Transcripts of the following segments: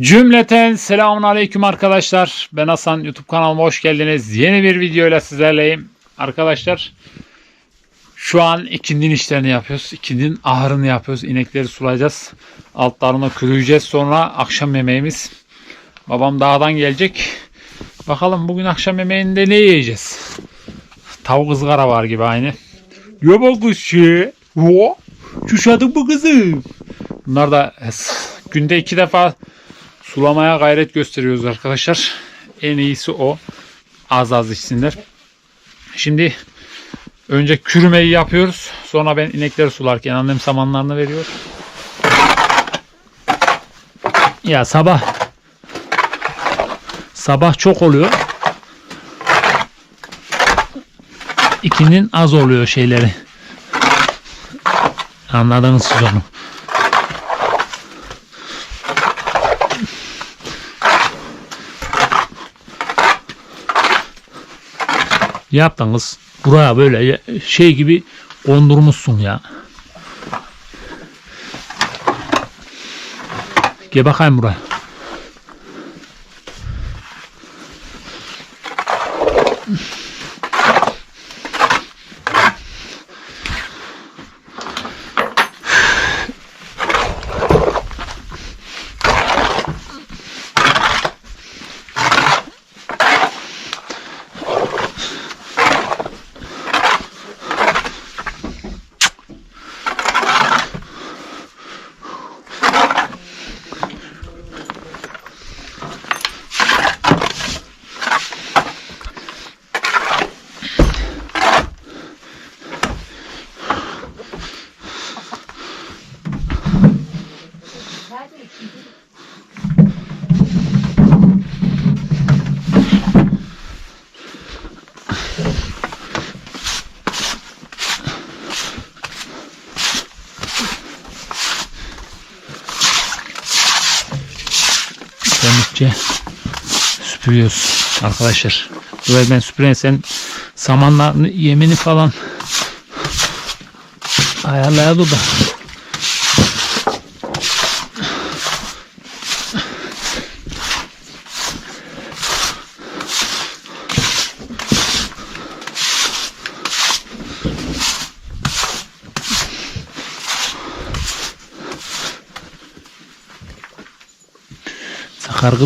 Cümleten selamun aleyküm arkadaşlar. Ben Hasan YouTube kanalıma hoş geldiniz. Yeni bir videoyla sizlerleyim. Arkadaşlar şu an ikindin işlerini yapıyoruz. İkindin ahırını yapıyoruz. İnekleri sulayacağız. Altlarını kürüyeceğiz. Sonra akşam yemeğimiz. Babam dağdan gelecek. Bakalım bugün akşam yemeğinde ne yiyeceğiz? Tavuk ızgara var gibi aynı. Ya bak kız şey. Wo. Çuşadın mı kızım? Bunlar da günde iki defa sulamaya gayret gösteriyoruz arkadaşlar. En iyisi o. Az az içsinler. Şimdi önce kürümeyi yapıyoruz. Sonra ben inekleri sularken annem samanlarını veriyor. Ya sabah sabah çok oluyor. İkinin az oluyor şeyleri. Anladınız siz onu. Yaptınız. Buraya böyle şey gibi kondurmuşsun ya. Gel bakayım buraya. Temizce süpürüyoruz arkadaşlar. Böyle ben süpüreyim sen samanla yemini falan ayarlayalım da. Sakar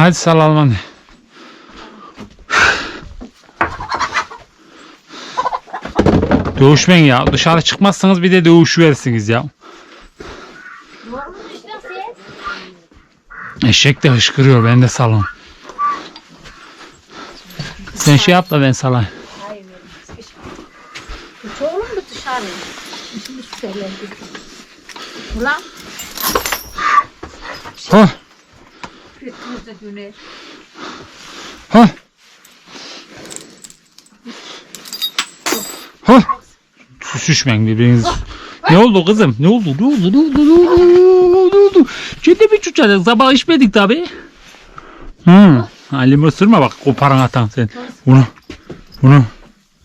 Hadi salalım hadi. Dövüşmeyin ya. Dışarı çıkmazsanız bir de dövüşüversiniz ya. Eşek de hışkırıyor. Ben de salon. Sen şey yap da ben salayım. Hayır, Çoğulum mu dışarı? Ulan Ha, götümüzde döner. ha. Ha. Susuşmayın birbiriniz. Ne oldu kızım? Ne oldu? Ne oldu? Ne oldu? Ne oldu? Ne oldu? Şimdi mi çuçacak? Sabah içmedik tabi. Hı. Halimi ısırma bak koparan atan sen. Bunu. Bunu.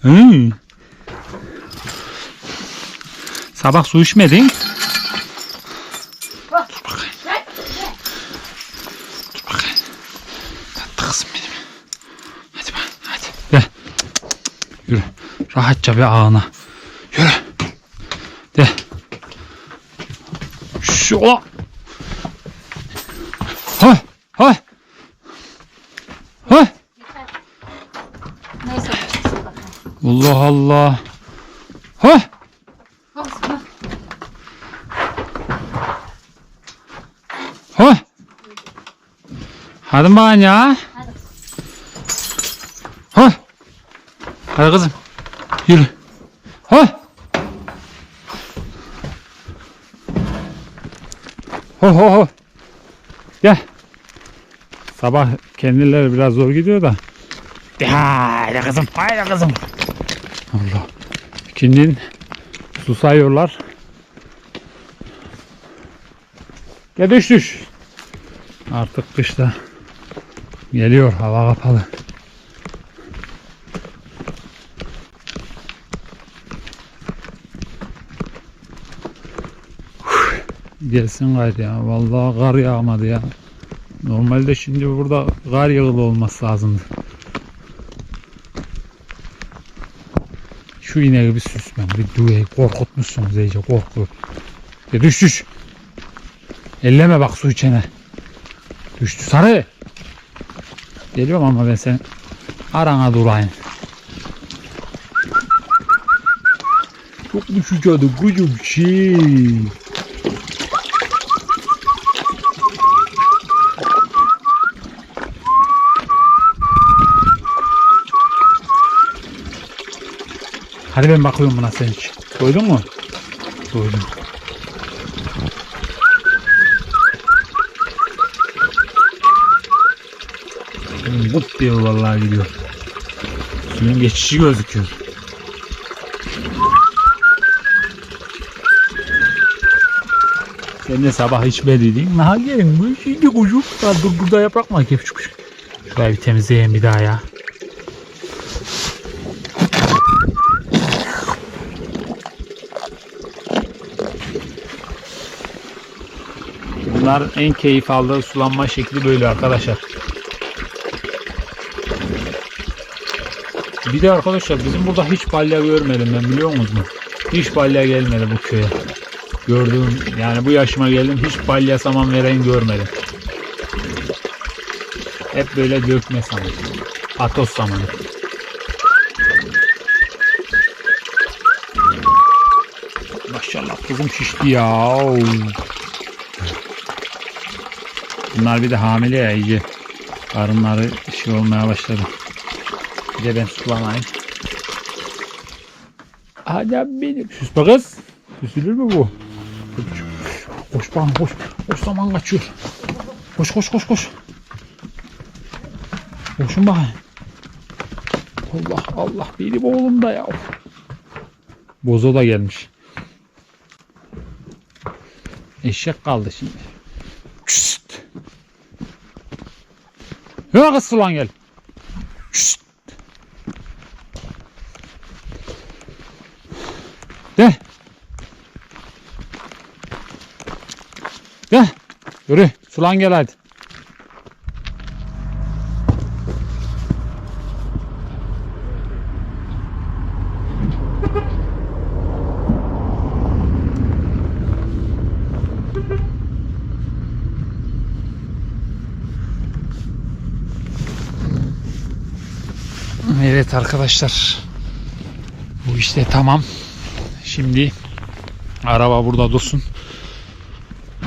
Hı. Sabah su içmedin. Dur bakayım. Dur bakayım. Tatlı kızım benim. Hadi bak hadi. Gel. Yürü. Rahatça bir ağına. Yürü. De. Şu. Ha. Ha. Ha. Allah Allah. Ha? Ha? Hadi bana ya. Hadi. Ha? Hadi kızım. Yürü. Ha? Ho ho ho. Gel. Sabah kendileri biraz zor gidiyor da. Haydi kızım. Haydi kızım. Allah. İkindin su sayıyorlar. Gel düş düş. Artık kışta geliyor hava kapalı. Gelsin gayrı ya. Vallahi kar yağmadı ya. Normalde şimdi burada kar yağılı olması lazımdı. Şu ineği bir süsmem, bir düğeyi korkutmuşsunuz iyice korkuyor. Ya düş düş. Elleme bak su içene. Düştü sarı. Geliyorum ama ben sen arana durayım. Çok düşüyordu kucum şey. Hadi ben bakıyorum buna sen hiç. Doydun mu? Doydum. But diyor vallahi gidiyor. Suyun geçişi gözüküyor. Sen de sabah içmediydin. Ha gelin bu şimdi kucuk. Dur burada yaprak mı küçük küçük. Şurayı bir temizleyelim bir daha ya. Bunlar en keyif aldığı sulanma şekli böyle arkadaşlar. Bir de arkadaşlar bizim burada hiç balya görmedim ben biliyor musunuz? Hiç balya gelmedi bu köye. Gördüğüm yani bu yaşıma geldim hiç balya saman veren görmedim. Hep böyle dökme saman. Atos samanı. Maşallah kızım şişti ya. Bunlar bir de hamile ya iyice. Karınları şey olmaya başladı. Bir de ben sulamayayım. Hadi abi benim. Süs be kız. Süsülür mü bu? Koş bana koş. Koş zaman kaçıyor. Koş koş koş koş. Koşun bakayım. Allah Allah benim oğlum da ya. Bozo da gelmiş. Eşek kaldı şimdi. Küst. Ya kız sulan gel. Şşt. De. De. Yürü. Sulan gel hadi. Evet arkadaşlar. Bu işte tamam. Şimdi araba burada dursun.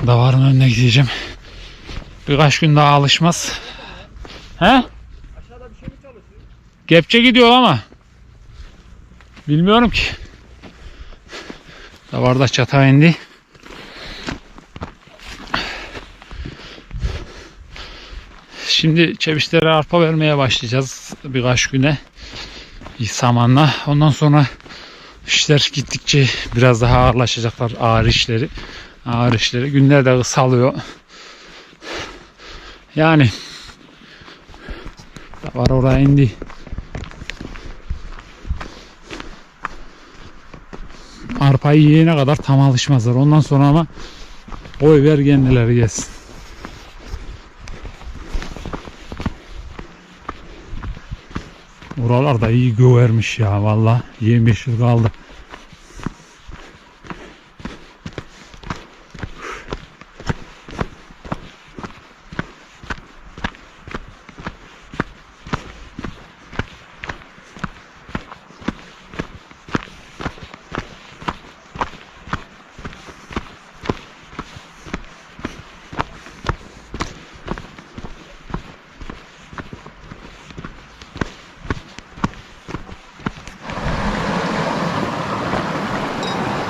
Davarın önüne gideceğim. Birkaç gün daha alışmaz. He? Kepçe gidiyor ama. Bilmiyorum ki. Davarda çata indi. Şimdi çemişlere arpa vermeye başlayacağız birkaç güne samanla. Ondan sonra işler gittikçe biraz daha ağırlaşacaklar ağır işleri. Ağır işleri. Günler de kısalıyor. Yani var oraya indi. Arpayı yiyene kadar tam alışmazlar. Ondan sonra ama koy ver kendileri gelsin. Buralar da iyi gövermiş ya valla. Yemyeşil kaldı.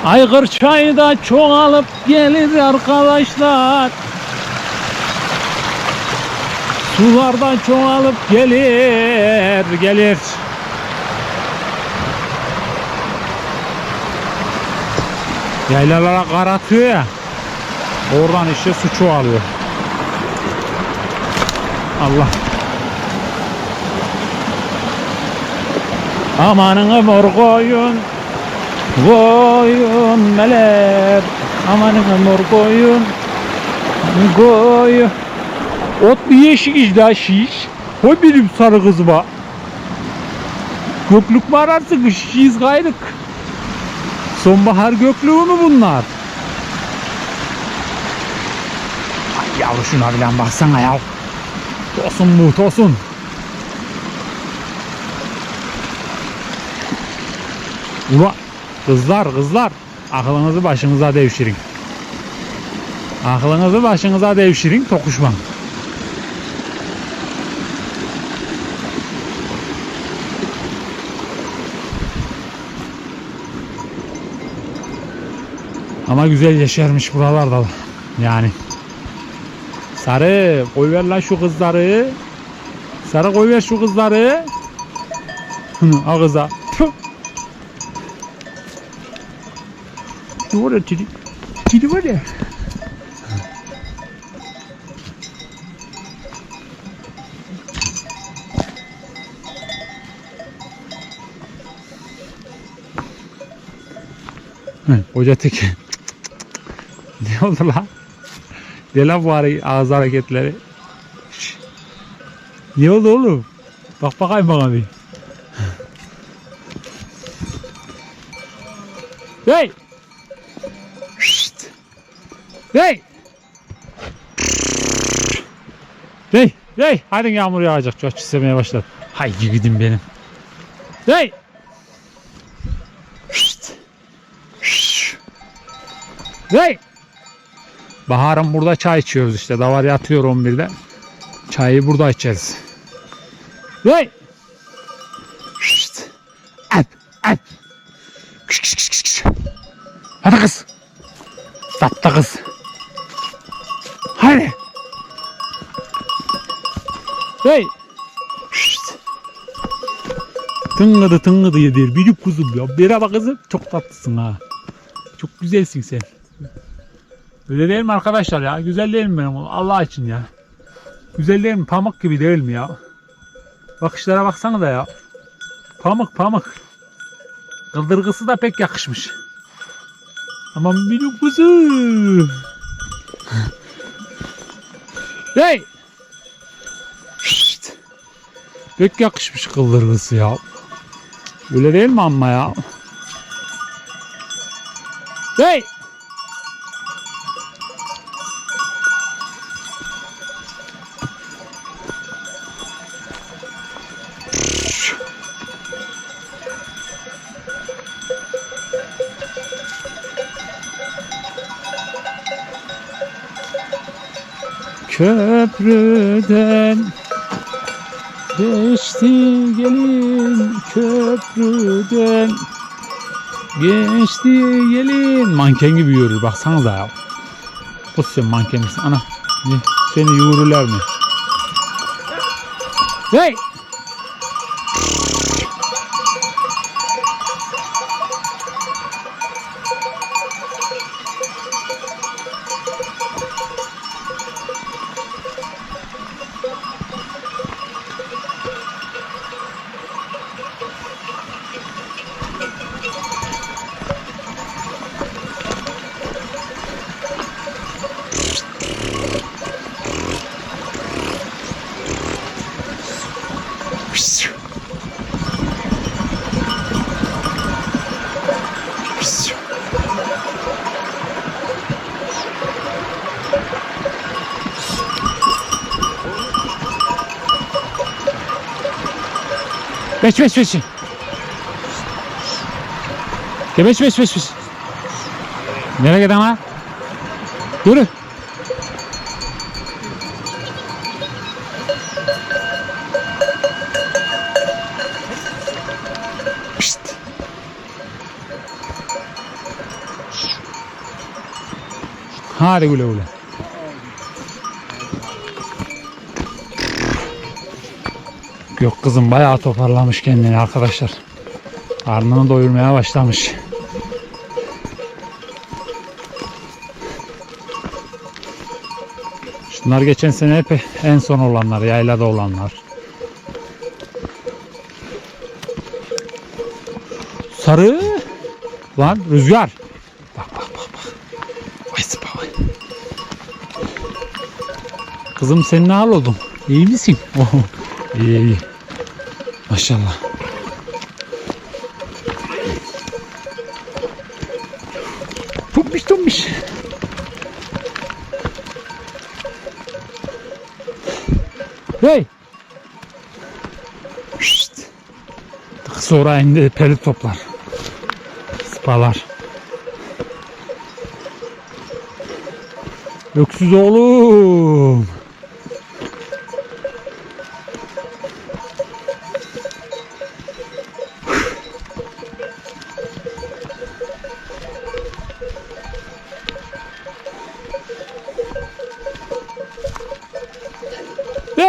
Aygır çayı da çoğalıp gelir arkadaşlar. Sular da çoğalıp gelir, gelir. Yaylalara kar atıyor ya. Oradan işte su çoğalıyor. Allah. Amanın mor koyun. Koyun meler. Amanın mor koyun. Koyun. Otlu yeşil icda şiş. Koy benim sarı kızıma. Göklük mü ararsın? Şiş gayrık. Sonbahar göklüğü mü bunlar? Ay yavru şuna bilen baksana ya. Tosun bu tosun. Ula kızlar kızlar aklınızı başınıza devşirin. Aklınızı başınıza devşirin tokuşma. Ama güzel yeşermiş buralarda. Yani. Sarı koyver lan şu kızları. Sarı koyver şu kızları. A kıza. Ya çili? Çili var ya. Hı, Koca teki. ne oldu lan? Ne bu hare- ağız hareketleri? Ne oldu oğlum? Bak bakayım bana bir. Hey! Şşt! Hey! Hey! Hey! Hadi yağmur yağacak. Çok çisemeye başladı. Hay gidin benim. Şşt! Hey! Baharın burada çay içiyoruz işte. Davar yatıyor 11'de. Çayı burada içeriz. Hey! Şşt! Ep! Ep! Hadi kız. Tatlı kız. Hadi. Hey. Şşt. Tıngıdı tıngıdı yedir. Bir kuzum ya. Merhaba kızım. Çok tatlısın ha. Çok güzelsin sen. Öyle değil mi arkadaşlar ya? Güzel değil mi benim? Allah için ya. Güzel değil mi? Pamuk gibi değil mi ya? Bakışlara baksana da ya. Pamuk pamuk. Kıldırgısı da pek yakışmış. Aman benim kuzum. Hey! Şşt! Pek yakışmış kıldırgısı ya. Öyle değil mi amma ya? Hey! Köprüden geçti gelin köprüden geçti gelin manken gibi yürür baksana da ya. Bu sen manken misin ana seni yürürler mi? Hey! Veç veç veç. Ya veç veç veç veç. Nereye gidelim ha? Yürü. Pişt. Hadi güle güle. Yok kızım bayağı toparlamış kendini arkadaşlar. Karnını doyurmaya başlamış. Şunlar geçen sene hep en son olanlar, yaylada olanlar. Sarı. Lan rüzgar. Bak bak bak bak. Vay sıpa vay. Kızım sen ne hal oldun? İyi misin? İyi iyi. Maşallah. Tombiş tombiş. Hey. Şşt. Sonra indi pelit toplar. Spalar. Öksüz oğlum.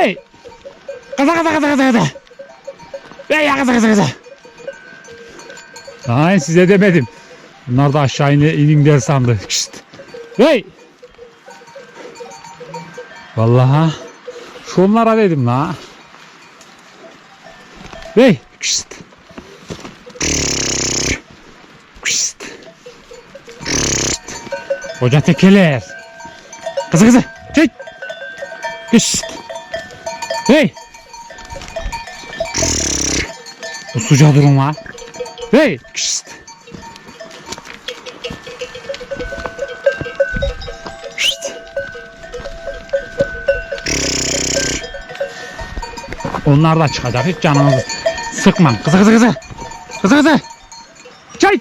Hey! Kaza kaza kaza kaza kaza. Hey ya kaza kaza kaza. Hayır size demedim. Bunlar da aşağı ine, inin der sandı. Şşt. Hey! Vallahi şu onlara dedim la. Hey! Şşt. Şşt. Koca tekeler. Kızı kızı. Çek. Şşt. Hey! Usuca durun ha. Hey! Şşt. Şşt. Onlar da çıkacak. Hiç canınızı sıkmayın. Kızı kızı kızı. Kızı kızı. Çay.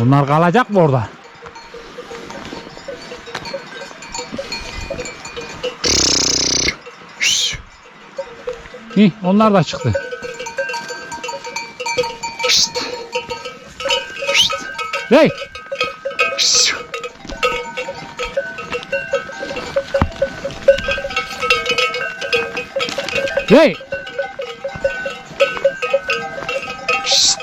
Onlar kalacak mı orada? İyi, onlar da çıktı. Şşt. Şşt. Hey. Şşt. Hey. Şşt.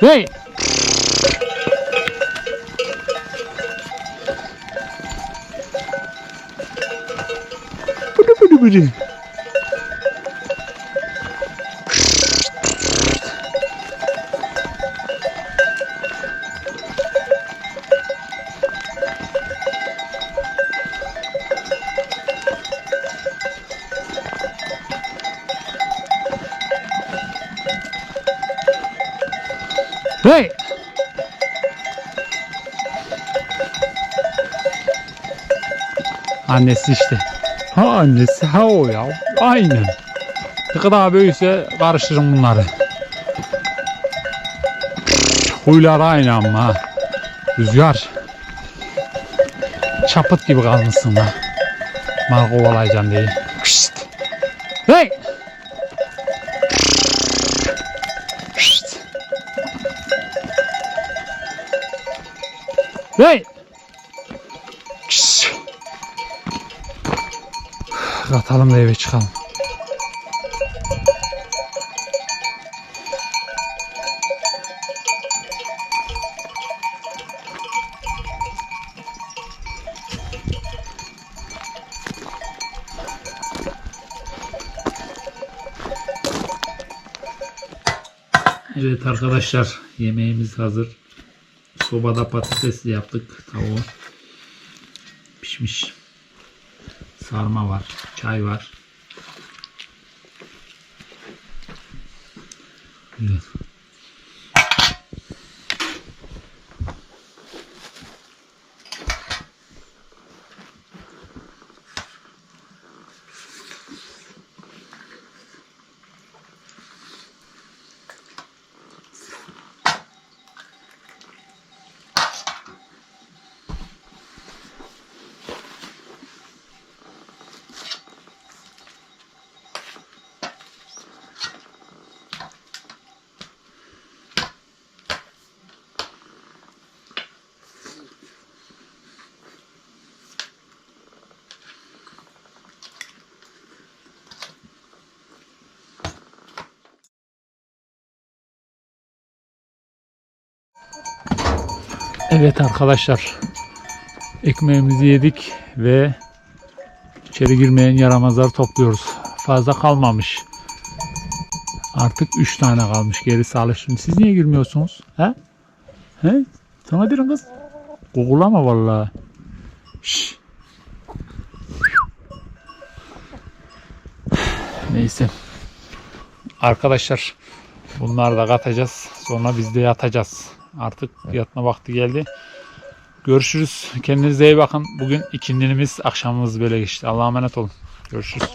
Hey. Bıdı. Hey! Annesi işte. Ha annesi ha o ya. Aynen. Ne kadar büyüse karıştırın bunları. Huylar aynı ama. Rüzgar. Çapıt gibi kalmışsın ha. Mal kovalayacaksın diye. Şşt. Hey! Şşt. Hey! Katalım da eve çıkalım. Evet arkadaşlar yemeğimiz hazır. Sobada patates yaptık tavuğu. Pişmiş. Sarma var. Çay var. Evet. Evet arkadaşlar. Ekmeğimizi yedik ve içeri girmeyen yaramazları topluyoruz. Fazla kalmamış. Artık 3 tane kalmış. Gerisi alışın. Siz niye girmiyorsunuz? He? He? Sana derim kız. Kokulama vallahi. Şşş. Neyse. Arkadaşlar bunları da katacağız. Sonra biz de yatacağız. Artık yatma vakti geldi. Görüşürüz. Kendinize iyi bakın. Bugün ikindimiz akşamımız böyle geçti. Allah'a emanet olun. Görüşürüz.